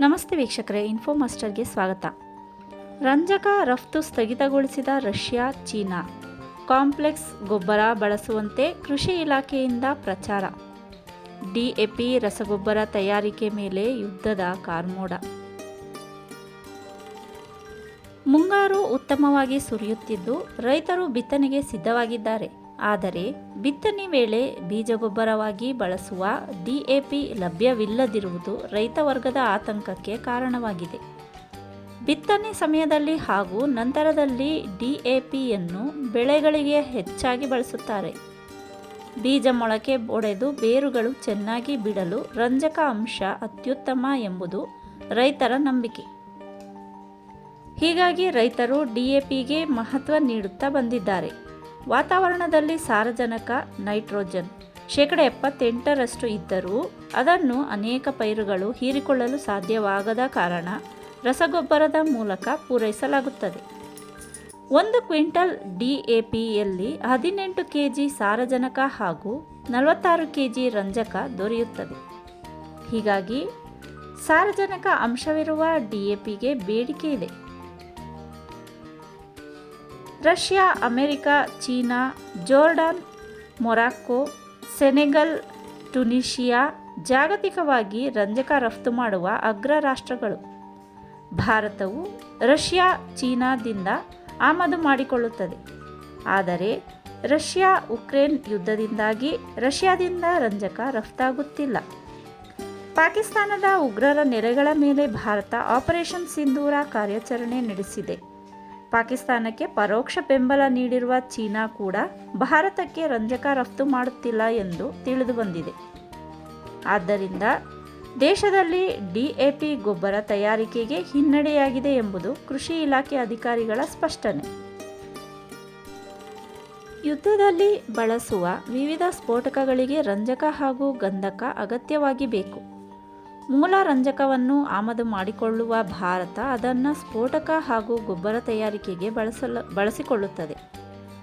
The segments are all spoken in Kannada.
ನಮಸ್ತೆ ವೀಕ್ಷಕರೇ ಇನ್ಫೋ ಮಾಸ್ಟರ್ಗೆ ಸ್ವಾಗತ. ರಂಜಕ ರಫ್ತು ಸ್ಥಗಿತಗೊಳಿಸಿದ ರಷ್ಯಾ, ಚೀನಾ. ಕಾಂಪ್ಲೆಕ್ಸ್ ಗೊಬ್ಬರ ಬಳಸುವಂತೆ ಕೃಷಿ ಇಲಾಖೆಯಿಂದ ಪ್ರಚಾರ. ಡಿಎಪಿ ರಸಗೊಬ್ಬರ ತಯಾರಿಕೆ ಮೇಲೆ ಯುದ್ಧದ ಕಾರ್ಮೋಡ. ಮುಂಗಾರು ಉತ್ತಮವಾಗಿ ಸುರಿಯುತ್ತಿದ್ದು, ರೈತರು ಬಿತ್ತನೆಗೆ ಸಿದ್ಧವಾಗಿದ್ದಾರೆ. ಆದರೆ ಬಿತ್ತನೆ ವೇಳೆ ಬೀಜಗೊಬ್ಬರವಾಗಿ ಬಳಸುವ ಡಿಎಪಿ ಲಭ್ಯವಿಲ್ಲದಿರುವುದು ರೈತ ವರ್ಗದ ಆತಂಕಕ್ಕೆ ಕಾರಣವಾಗಿದೆ. ಬಿತ್ತನೆ ಸಮಯದಲ್ಲಿ ಹಾಗೂ ನಂತರದಲ್ಲಿ ಡಿಎಪಿಯನ್ನು ಬೆಳೆಗಳಿಗೆ ಹೆಚ್ಚಾಗಿ ಬಳಸುತ್ತಾರೆ. ಬೀಜ ಮೊಳಕೆ ಒಡೆದು ಬೇರುಗಳು ಚೆನ್ನಾಗಿ ಬಿಡಲು ರಂಜಕ ಅಂಶ ಅತ್ಯುತ್ತಮ ಎಂಬುದು ರೈತರ ನಂಬಿಕೆ. ಹೀಗಾಗಿ ರೈತರು ಡಿಎಪಿಗೆ ಮಹತ್ವ ನೀಡುತ್ತಾ ಬಂದಿದ್ದಾರೆ. ವಾತಾವರಣದಲ್ಲಿ ಸಾರಜನಕ, ನೈಟ್ರೋಜನ್ ಶೇಕಡ ಎಪ್ಪತ್ತೆಂಟರಷ್ಟು ಇದ್ದರೂ ಅದನ್ನು ಅನೇಕ ಪೈರುಗಳು ಹೀರಿಕೊಳ್ಳಲು ಸಾಧ್ಯವಾಗದ ಕಾರಣ ರಸಗೊಬ್ಬರದ ಮೂಲಕ ಪೂರೈಸಲಾಗುತ್ತದೆ. ಒಂದು ಕ್ವಿಂಟಲ್ ಡಿ ಎ ಪಿಯಲ್ಲಿ ಹದಿನೆಂಟು ಕೆ ಜಿ ಸಾರಜನಕ ಹಾಗೂ ನಲವತ್ತಾರು ಕೆ ಜಿ ರಂಜಕ ದೊರೆಯುತ್ತದೆ. ಹೀಗಾಗಿ ಸಾರಜನಕ ಅಂಶವಿರುವ ಡಿ ಎ ಪಿಗೆ ಬೇಡಿಕೆ ಇದೆ. Russia, America, China, Jordan, Morocco, Senegal Tunisia ಜಾಗತಿಕವಾಗಿ ರಂಜಕ ರಫ್ತು ಮಾಡುವ ಅಗ್ರ ರಾಷ್ಟ್ರಗಳು. ಭಾರತವು ರಷ್ಯಾ, ಚೀನಾದಿಂದ ಆಮದು ಮಾಡಿಕೊಳ್ಳುತ್ತದೆ. ಆದರೆ ರಷ್ಯಾ, ಉಕ್ರೇನ್ ಯುದ್ಧದಿಂದಾಗಿ ರಷ್ಯಾದಿಂದ ರಂಜಕ ರಫ್ತಾಗುತ್ತಿಲ್ಲ. ಪಾಕಿಸ್ತಾನದ ಉಗ್ರರ ನೆಲೆಗಳ ಮೇಲೆ ಭಾರತ ಆಪರೇಷನ್ ಸಿಂಧೂರ ಕಾರ್ಯಾಚರಣೆ ನಡೆಸಿದೆ. ಪಾಕಿಸ್ತಾನಕ್ಕೆ ಪರೋಕ್ಷ ಬೆಂಬಲ ನೀಡಿರುವ ಚೀನಾ ಕೂಡ ಭಾರತಕ್ಕೆ ರಂಜಕ ರಫ್ತು ಮಾಡುತ್ತಿಲ್ಲ ಎಂದು ತಿಳಿದುಬಂದಿದೆ. ಆದ್ದರಿಂದ ದೇಶದಲ್ಲಿ ಡಿಎಪಿ ಗೊಬ್ಬರ ತಯಾರಿಕೆಗೆ ಹಿನ್ನಡೆಯಾಗಿದೆ ಎಂಬುದು ಕೃಷಿ ಇಲಾಖೆ ಅಧಿಕಾರಿಗಳ ಸ್ಪಷ್ಟನೆ. ಯುದ್ಧದಲ್ಲಿ ಬಳಸುವ ವಿವಿಧ ಸ್ಫೋಟಕಗಳಿಗೆ ರಂಜಕ ಹಾಗೂ ಗಂಧಕ ಅಗತ್ಯವಾಗಿ ಬೇಕು. ಮೂಲ ರಂಜಕವನ್ನು ಆಮದು ಮಾಡಿಕೊಳ್ಳುವ ಭಾರತ ಅದನ್ನು ಸ್ಫೋಟಕ ಹಾಗೂ ಗೊಬ್ಬರ ತಯಾರಿಕೆಗೆ ಬಳಸಲು, ಬಳಸಿಕೊಳ್ಳುತ್ತದೆ.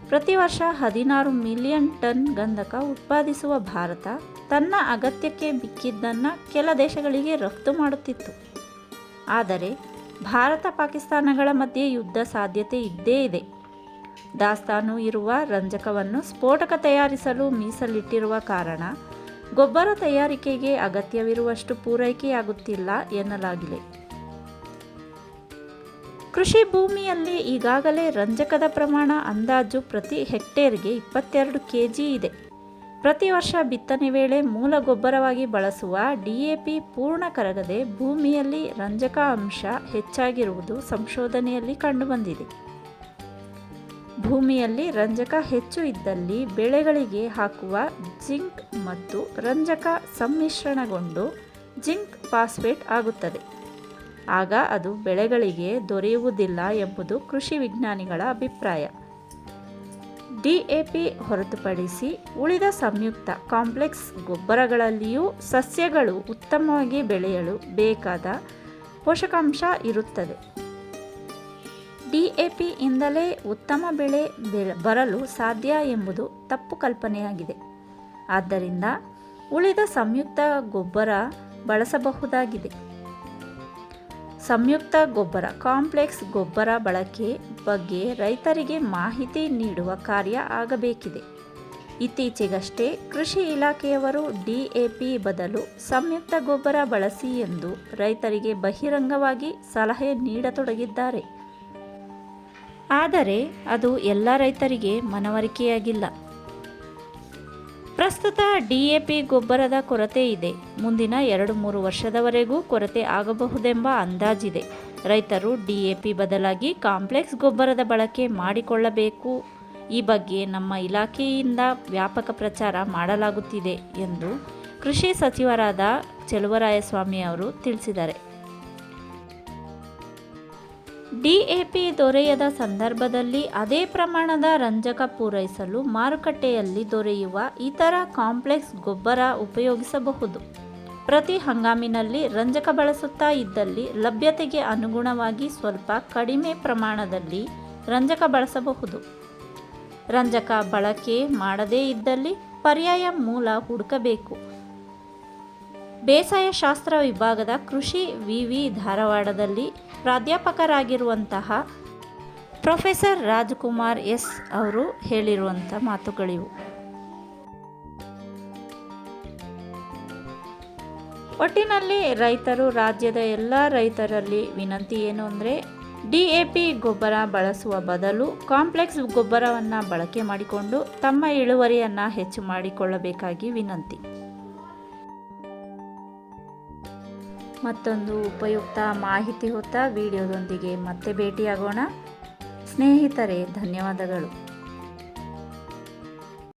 ಪ್ರತಿ ವರ್ಷ ಹದಿನಾರು ಮಿಲಿಯನ್ ಟನ್ ಗಂಧಕ ಉತ್ಪಾದಿಸುವ ಭಾರತ ತನ್ನ ಅಗತ್ಯಕ್ಕೆ ಬಿಕ್ಕಿದ್ದನ್ನು ಕೆಲ ದೇಶಗಳಿಗೆ ರಫ್ತು ಮಾಡುತ್ತಿತ್ತು. ಆದರೆ ಭಾರತ ಪಾಕಿಸ್ತಾನಗಳ ಮಧ್ಯೆ ಯುದ್ಧ ಸಾಧ್ಯತೆ ಇದ್ದೇ ಇದೆ. ದಾಸ್ತಾನು ಇರುವ ರಂಜಕವನ್ನು ಸ್ಫೋಟಕ ತಯಾರಿಸಲು ಮೀಸಲಿಟ್ಟಿರುವ ಕಾರಣ ಗೊಬ್ಬರ ತಯಾರಿಕೆಗೆ ಅಗತ್ಯವಿರುವಷ್ಟು ಪೂರೈಕೆಯಾಗುತ್ತಿಲ್ಲ ಎನ್ನಲಾಗಿದೆ. ಕೃಷಿ ಭೂಮಿಯಲ್ಲಿ ಈಗಾಗಲೇ ರಂಜಕದ ಪ್ರಮಾಣ ಅಂದಾಜು ಪ್ರತಿ ಹೆಕ್ಟೇರ್ಗೆ ಇಪ್ಪತ್ತೆರಡು ಕೆ ಜಿ ಇದೆ. ಪ್ರತಿ ವರ್ಷ ಬಿತ್ತನೆ ವೇಳೆ ಮೂಲ ಗೊಬ್ಬರವಾಗಿ ಬಳಸುವ ಡಿಎಪಿ ಪೂರ್ಣ ಕರಗದೆ ಭೂಮಿಯಲ್ಲಿ ರಂಜಕ ಅಂಶ ಹೆಚ್ಚಾಗಿರುವುದು ಸಂಶೋಧನೆಯಲ್ಲಿ ಕಂಡುಬಂದಿದೆ. ಭೂಮಿಯಲ್ಲಿ ರಂಜಕ ಹೆಚ್ಚು ಇದ್ದಲ್ಲಿ ಬೆಳೆಗಳಿಗೆ ಹಾಕುವ ಜಿಂಕ್ ಮತ್ತು ರಂಜಕ ಸಮ್ಮಿಶ್ರಣಗೊಂಡು ಜಿಂಕ್ ಫಾಸ್ಫೇಟ್ ಆಗುತ್ತದೆ. ಆಗ ಅದು ಬೆಳೆಗಳಿಗೆ ದೊರೆಯುವುದಿಲ್ಲ ಎಂಬುದು ಕೃಷಿ ವಿಜ್ಞಾನಿಗಳ ಅಭಿಪ್ರಾಯ. ಡಿಎಪಿ ಹೊರತುಪಡಿಸಿ ಉಳಿದ ಸಂಯುಕ್ತ ಕಾಂಪ್ಲೆಕ್ಸ್ ಗೊಬ್ಬರಗಳಲ್ಲಿಯೂ ಸಸ್ಯಗಳು ಉತ್ತಮವಾಗಿ ಬೆಳೆಯಲು ಬೇಕಾದ ಪೋಷಕಾಂಶ ಇರುತ್ತದೆ. ಡಿಎಪಿಯಿಂದಲೇ ಉತ್ತಮ ಬೆಳೆ ಬರಲು ಸಾಧ್ಯ ಎಂಬುದು ತಪ್ಪು ಕಲ್ಪನೆಯಾಗಿದೆ. ಆದ್ದರಿಂದ ಉಳಿದ ಸಂಯುಕ್ತ ಗೊಬ್ಬರ ಬಳಸಬಹುದಾಗಿದೆ. ಸಂಯುಕ್ತ ಗೊಬ್ಬರ, ಕಾಂಪ್ಲೆಕ್ಸ್ ಗೊಬ್ಬರ ಬಳಕೆ ಬಗ್ಗೆ ರೈತರಿಗೆ ಮಾಹಿತಿ ನೀಡುವ ಕಾರ್ಯ ಆಗಬೇಕಿದೆ. ಇತ್ತೀಚೆಗಷ್ಟೇ ಕೃಷಿ ಇಲಾಖೆಯವರು ಡಿಎಪಿ ಬದಲು ಸಂಯುಕ್ತ ಗೊಬ್ಬರ ಬಳಸಿ ಎಂದು ರೈತರಿಗೆ ಬಹಿರಂಗವಾಗಿ ಸಲಹೆ ನೀಡತೊಡಗಿದ್ದಾರೆ. ಆದರೆ ಅದು ಎಲ್ಲ ರೈತರಿಗೆ ಮನವರಿಕೆಯಾಗಿಲ್ಲ. ಪ್ರಸ್ತುತ ಡಿಎಪಿ ಗೊಬ್ಬರದ ಕೊರತೆ ಇದೆ. ಮುಂದಿನ ಎರಡು ಮೂರು ವರ್ಷದವರೆಗೂ ಕೊರತೆ ಆಗಬಹುದೆಂಬ ಅಂದಾಜಿದೆ. ರೈತರು ಡಿಎಪಿ ಬದಲಾಗಿ ಕಾಂಪ್ಲೆಕ್ಸ್ ಗೊಬ್ಬರದ ಬಳಕೆ ಮಾಡಿಕೊಳ್ಳಬೇಕು. ಈ ಬಗ್ಗೆ ನಮ್ಮ ಇಲಾಖೆಯಿಂದ ವ್ಯಾಪಕ ಪ್ರಚಾರ ಮಾಡಲಾಗುತ್ತಿದೆ ಎಂದು ಕೃಷಿ ಸಚಿವರಾದ ಚೆಲುವರಾಯಸ್ವಾಮಿ ಅವರು ತಿಳಿಸಿದ್ದಾರೆ. ಡಿಎಪಿ ದೊರೆಯದ ಸಂದರ್ಭದಲ್ಲಿ ಅದೇ ಪ್ರಮಾಣದ ರಂಜಕ ಪೂರೈಸಲು ಮಾರುಕಟ್ಟೆಯಲ್ಲಿ ದೊರೆಯುವ ಇತರ ಕಾಂಪ್ಲೆಕ್ಸ್ ಗೊಬ್ಬರ ಉಪಯೋಗಿಸಬಹುದು. ಪ್ರತಿ ಹಂಗಾಮಿನಲ್ಲಿ ರಂಜಕ ಬಳಸುತ್ತಾ ಇದ್ದಲ್ಲಿ ಲಭ್ಯತೆಗೆ ಅನುಗುಣವಾಗಿ ಸ್ವಲ್ಪ ಕಡಿಮೆ ಪ್ರಮಾಣದಲ್ಲಿ ರಂಜಕ ಬಳಸಬಹುದು. ರಂಜಕ ಬಳಕೆ ಮಾಡದೇ ಇದ್ದಲ್ಲಿ ಪರ್ಯಾಯ ಮೂಲ ಹುಡುಕಬೇಕು. ಬೇಸಾಯ ಶಾಸ್ತ್ರ ವಿಭಾಗದ ಕೃಷಿ ವಿವಿ ಧಾರವಾಡದಲ್ಲಿ ಪ್ರಾಧ್ಯಾಪಕರಾಗಿರುವಂತಹ ಪ್ರೊಫೆಸರ್ ರಾಜ್ಕುಮಾರ್ ಎಸ್ ಅವರು ಹೇಳಿರುವಂಥ ಮಾತುಗಳಿವು. ಒಟ್ಟಿನಲ್ಲಿ ರೈತರು ರಾಜ್ಯದ ಎಲ್ಲ ರೈತರಲ್ಲಿ ವಿನಂತಿ ಏನು ಅಂದರೆ, ಡಿ ಎ ಪಿ ಗೊಬ್ಬರ ಬಳಸುವ ಬದಲು ಕಾಂಪ್ಲೆಕ್ಸ್ ಗೊಬ್ಬರವನ್ನು ಬಳಕೆ ಮಾಡಿಕೊಂಡು ತಮ್ಮ ಇಳುವರಿಯನ್ನು ಹೆಚ್ಚು ಮಾಡಿಕೊಳ್ಳಬೇಕಾಗಿ ವಿನಂತಿ. ಮತ್ತೊಂದು ಉಪಯುಕ್ತ ಮಾಹಿತಿ ಹೊತ್ತ ವಿಡಿಯೋದೊಂದಿಗೆ ಮತ್ತೆ ಭೇಟಿಯಾಗೋಣ. ಸ್ನೇಹಿತರೆ ಧನ್ಯವಾದಗಳು.